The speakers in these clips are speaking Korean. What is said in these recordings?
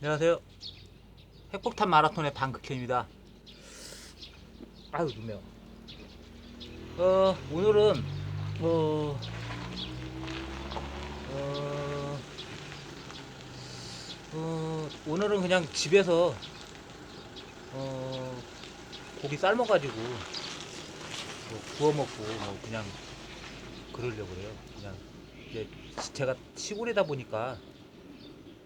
안녕하세요. 핵폭탄 마라톤의 방극현입니다. 아유 눈매워. 어 오늘은 어, 어, 어 오늘은 그냥 집에서 어 고기 삶아가지고 뭐 구워 먹고 뭐 그냥 그러려고 그래요. 그냥 이제 제가 시골이다 보니까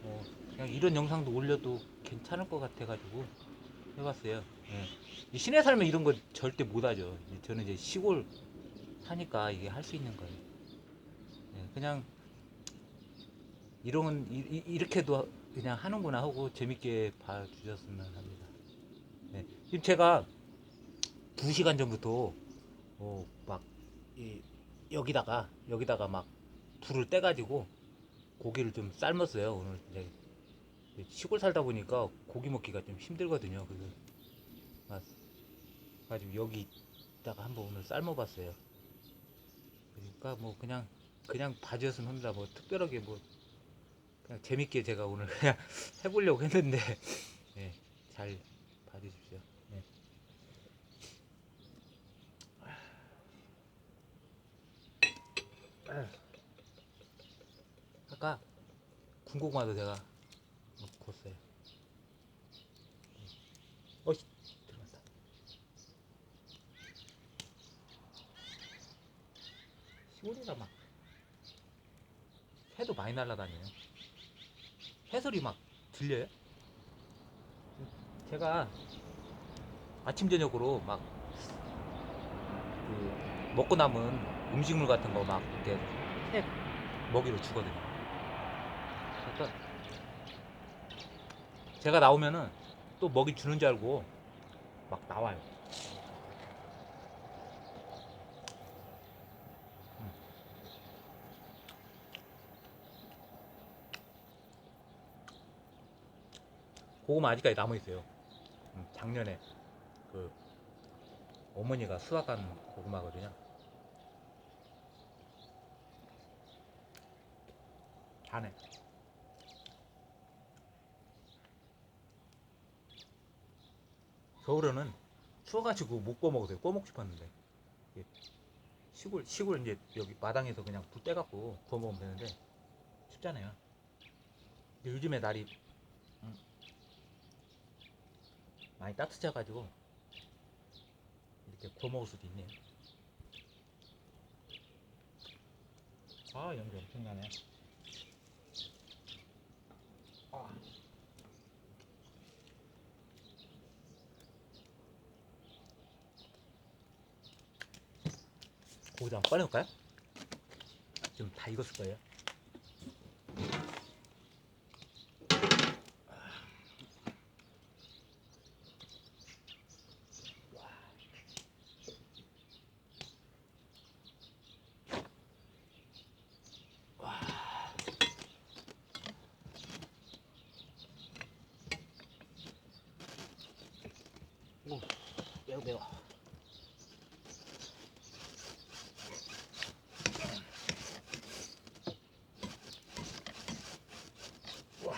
어, 그냥 이런 영상도 올려도 괜찮을 것 같아가지고 해봤어요. 예. 이 시내 살면 이런 거 절대 못하죠. 저는 이제 시골 사니까 이게 할 수 있는 거예요. 예, 그냥 이런 이, 이- 이렇게도 그냥 하는구나 하고 재밌게 봐주셨으면 합니다. 예. 지금 제가 2 시간 전부터 어, 막 이, 여기다가 여기다가 막 불을 떼가지고 고기를 좀 삶았어요. 오늘 시골 살다 보니까 고기 먹기가 좀 힘들거든요. 그래서 막 가지고 여기다가 한번 오늘 삶아봤어요. 그러니까 뭐 그냥 그냥 봐주셨으면 합니다. 뭐 특별하게 뭐 그냥 재밌게 제가 오늘 그냥 해보려고 했는데 예, 잘 봐주십시오. 예. 아까 군고구마도 제가 굽었어요. 어이 들어갔다. 시골이라 막 새도 많이 날아다녀요. 해설이 막 들려요? 제가 아침 저녁으로 막 그 먹고 남은 음식물 같은 거 막 이렇게 새 먹이로 주거든요. 그러니까 제가 나오면은 또 먹이 주는 줄 알고 막 나와요. 음. 고구마 아직까지 남아 있어요. 음, 작년에 그 어머니가 수확 한 고구마거든요. 자네. 겨울에는 추워가지고 못 구워 먹어서요. 구워 먹고 싶었는데 이게 시골 시골 이제 여기 마당에서 그냥 불 떼갖고 구워 먹으면 되는데 춥잖아요. 근데 요즘에 날이 음, 많이 따뜻해가지고 이렇게 구워 먹을 수도 있네요. 아 연기 엄청나네. 아. 고기도 한번 꺼내볼까요? 지금 다 익었을 거예요. 오, 매워 매워. 와,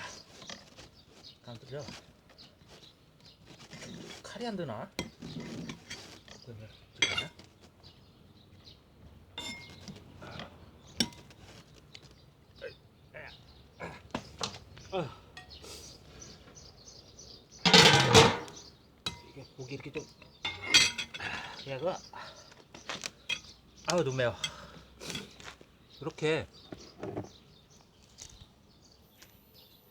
안 뜨죠? 칼이 안 드나? 이게 고기 이렇게 좀 얘가 아우 너무 매워 이렇게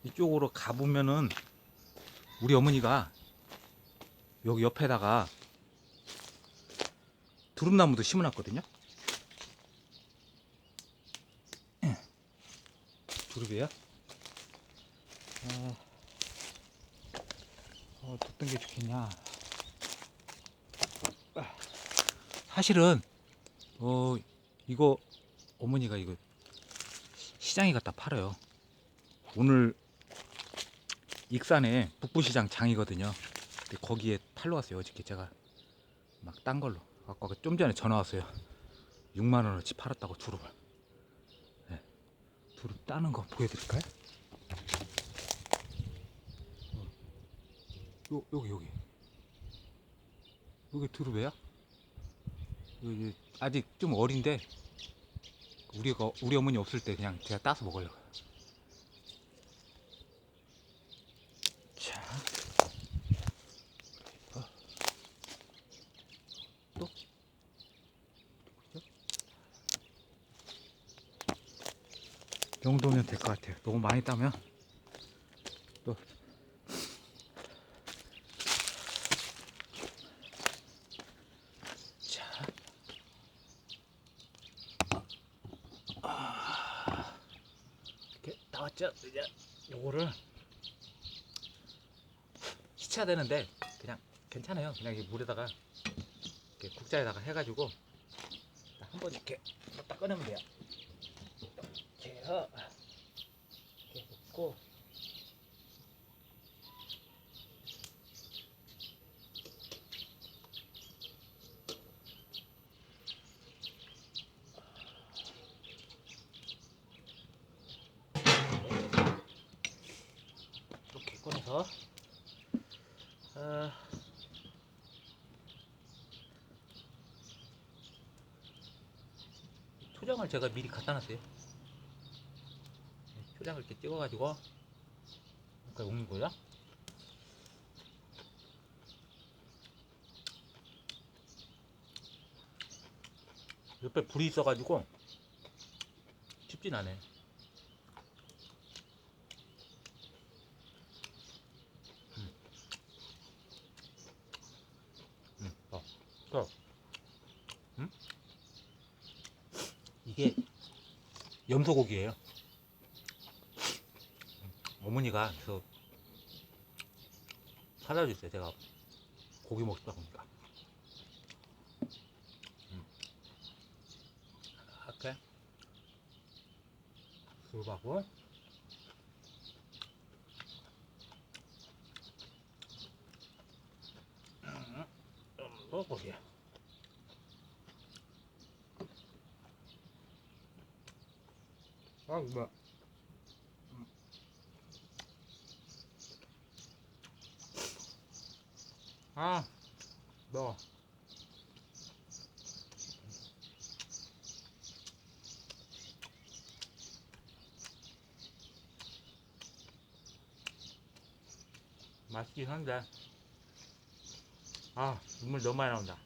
이쪽으로 가보면은 우리 어머니가 여기 옆에다가 두릅나무도 심어놨거든요 예. 두릅이에요 어, 어, 어떤 게 좋겠냐 사실은 어 이거 어머니가 이거 시장에 갖다 팔아요. 오늘 익산에 북부시장 장이거든요. 거기에 팔러 왔어요. 어저께 제가 막 딴 걸로. 아까 그좀 전에 전화 왔어요. 6만 원어치 팔았다고 두릅을. 네. 두릅 따는 거 보여드릴까요? 요, 여기 여기 여기 두릅이야? 아직 좀 어린데 우리가 우리 어머니 없을 때 그냥 제가 따서 먹으려고. 자, 어. 또 이 정도면 될 것 같아요. 너무 많이 따면 또 자. 아, 이렇게 나왔죠? 이제 요거를 시쳐야 되는데 그냥 괜찮아요. 그냥 이 물에다가 이렇게 국자에다가 해가지고 한 번 이렇게 딱 꺼내면 돼요. 이렇게 해서 놓고 이렇게 꺼내서 아, 초장을 제가 미리 갖다 놨어요. 네, 초장을 이렇게 찍어가지고 이렇게 먹는 거야. 옆에 불이 있어가지고 춥진 않네. 음, 어, 또, 음? 이게 염소고기예요. 어머니가 그래서 사다 줬어요. 제가 고기 먹고 싶다 보니까. 음. 이렇게 수박하고 음, 먹어보세요. 아, 뭐. 아, 뭐. 맛있긴 한데. 아, 눈물 너무 많이 나온다.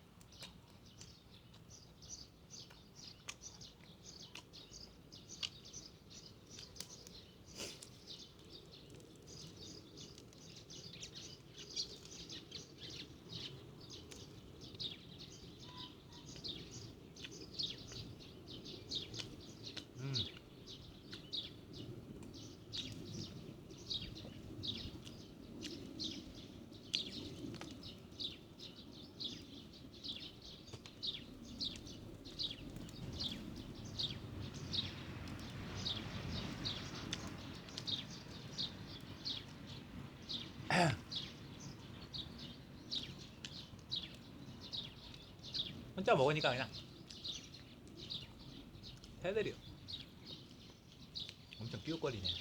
혼자 먹으니까 그냥 새들이요. 엄청 끼웃거리네.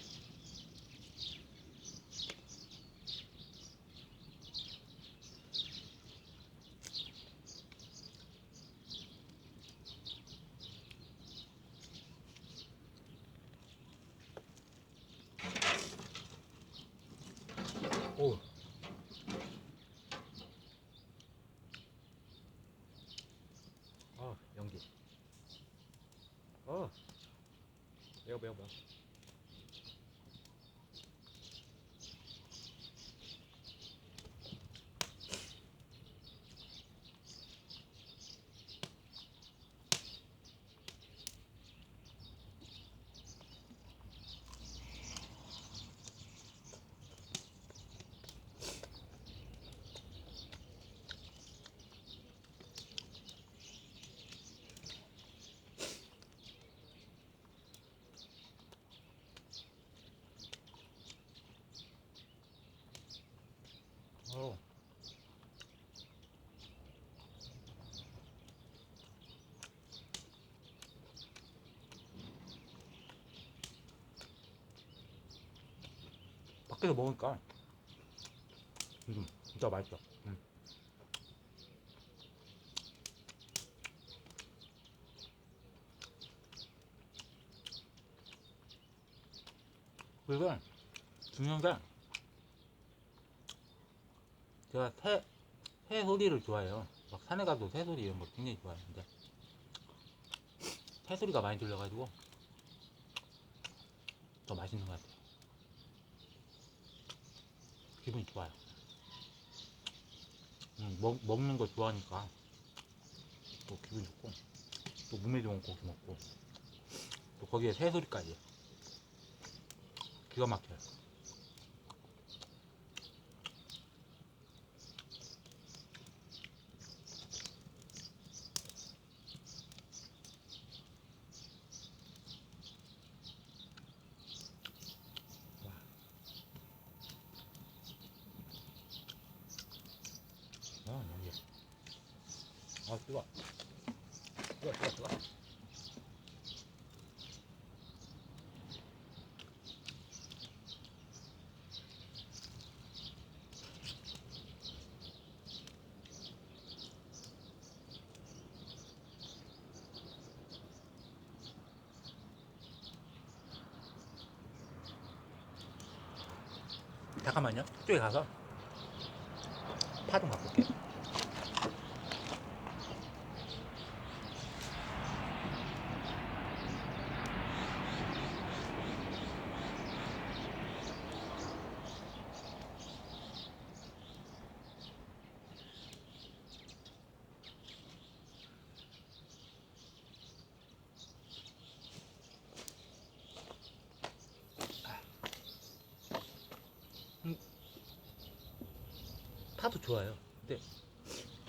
매워, 매워, 매 밖에서 먹으니까 음, 진짜 맛있어. 음. 그리고 중요한 게 제가 새, 새 소리를 좋아해요. 막 산에 가도 새 소리 이런 거 굉장히 좋아하는데 새 소리가 많이 들려가지고 더 맛있는 것 같아요. 기분이 좋아요. 음, 먹, 먹는 거 좋아하니까 또 기분 좋고 또 몸에 좋은 고기 먹고 또 거기에 새 소리까지 기가 막혀요. 아, 뜨거. 뜨거, 뜨거, 뜨거. 잠깐만요. 저기 가서 파 좀 갖고 올게요. 파도 좋아요. 근데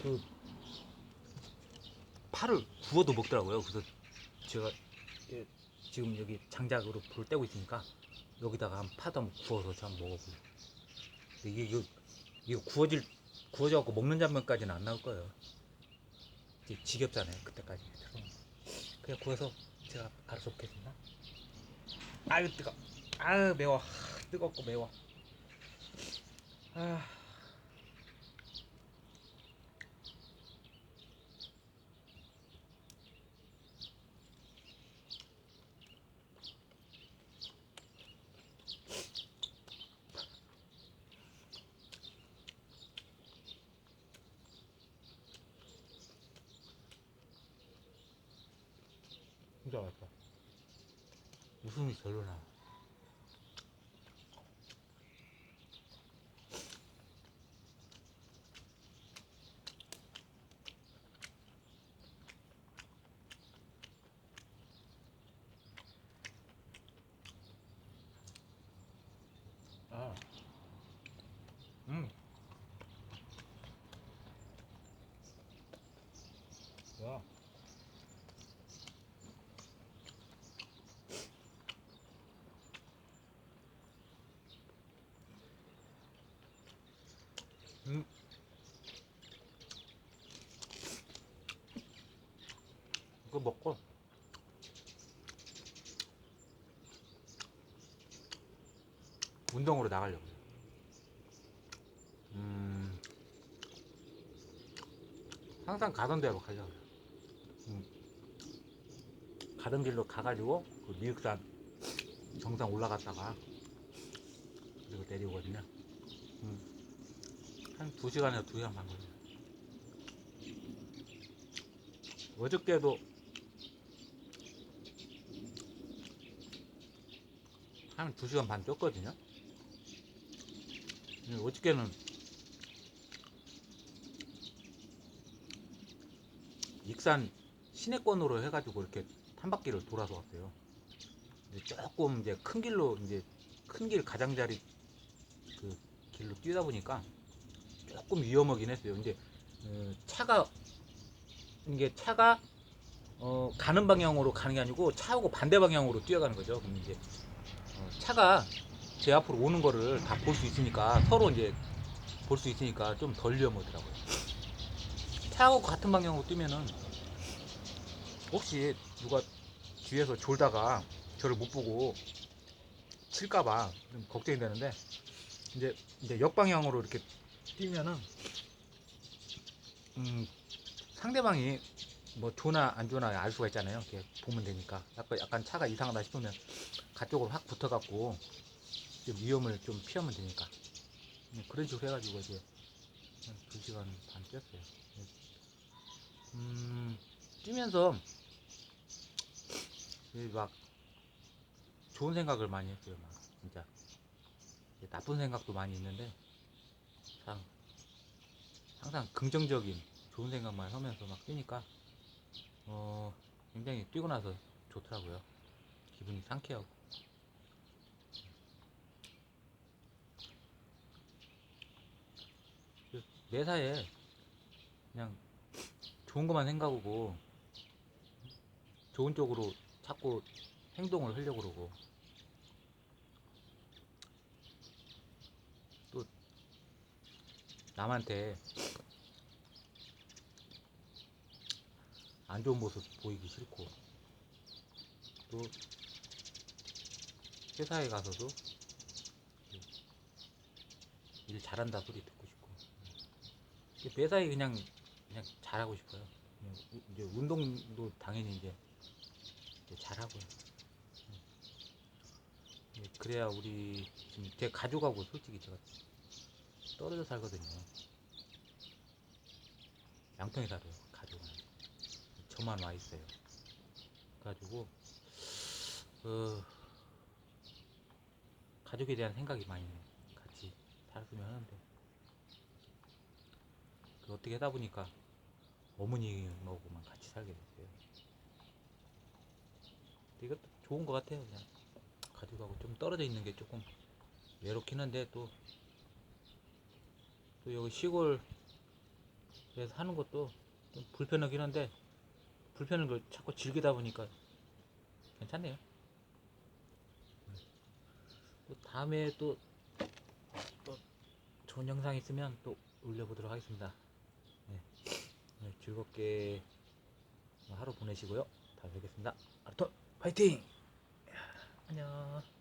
그 파를 구워도 먹더라고요. 그래서 제가 예, 지금 여기 장작으로 불을 떼고 있으니까 여기다가 한 파도 한번 구워서 좀 먹어보고. 이게 이거, 이거 구워질 구워져 갖고 먹는 장면까지는 안 나올 거예요. 이제 지겹잖아요. 그때까지. 그냥 구워서 제가 알아서 먹겠습니다. 아유 뜨거. 아유 매워. 뜨겁고 매워. 아. 웃음이 절로 나. 아, 음, 야. 음. 이거 먹고 운동으로 나가려고요. 음, 항상 가던 대로 가려고요. 음, 가던 길로 가가지고 그 미륵산 정상 올라갔다가 그리고 내려오거든요. 음. 한 2시간에서 2시간 반 걸려요. 어저께도 한 2시간 반. 근데 어저께는 익산 시내권으로 해가지고 이렇게 한 바퀴를 돌아서 왔어요. 근데 조금 이제 큰 길로 이제 큰 길 가장자리 그 길로 뛰다 보니까 조금 위험하긴 했어요. 이제 어, 차가 이게 차가 어, 가는 방향으로 가는 게 아니고 차하고 반대 방향으로 뛰어가는 거죠. 그럼 이제 어, 차가 제 앞으로 오는 거를 다 볼 수 있으니까 서로 이제 볼 수 있으니까 좀 덜 위험하더라고요. 차하고 같은 방향으로 뛰면은 혹시 누가 뒤에서 졸다가 저를 못 보고 칠까봐 좀 걱정이 되는데 이제 이제 역방향으로 이렇게 뛰면은 음, 상대방이 뭐 좋나 안 좋나 알 수가 있잖아요. 이렇게 보면 되니까. 약간, 약간 차가 이상하다 싶으면 가쪽으로 확 붙어갖고 좀 위험을 좀 피하면 되니까. 음, 그런 식으로 해가지고 이제 한 2시간 반 뛰었어요. 음, 뛰면서 이막 좋은 생각을 많이 했어요. 막 진짜. 나쁜 생각도 많이 있는데 참 항상 긍정적인 좋은 생각만 하면서 막 뛰니까 어 굉장히 뛰고 나서 좋더라고요. 기분이 상쾌하고. 그 매사에 그냥 좋은 것만 생각하고 좋은 쪽으로 자꾸 행동을 하려고 그러고 또 남한테 안 좋은 모습 보이기 싫고 또 회사에 가서도 일 잘한다 소리 듣고 싶고 매사에 그냥 그냥 잘하고 싶어요. 이제 운동도 당연히 이제, 이제 잘하고요. 음. 예, 그래야 우리 지금 제 가족하고 솔직히 제가 떨어져 살거든요. 양평에 살아요. 가족은 저만 와 있어요. 그래가지고 어, 가족에 대한 생각이 많이 같이 살았으면 하는데 그 어떻게 하다 보니까 어머님하고만 같이 살게 됐어요. 이것도 좋은 것 같아요. 그냥 가족하고 좀 떨어져 있는 게 조금 외롭긴 한데 또, 또 여기 시골에서 하는 것도 좀 불편하긴 한데 불편한 걸 자꾸 즐기다 보니까 괜찮네요. 또 다음에 또, 또 좋은 영상 있으면 또 올려보도록 하겠습니다. 네. 네, 즐겁게 하루 보내시고요. 다음에 뵙겠습니다. 아르톤 파이팅! 안녕.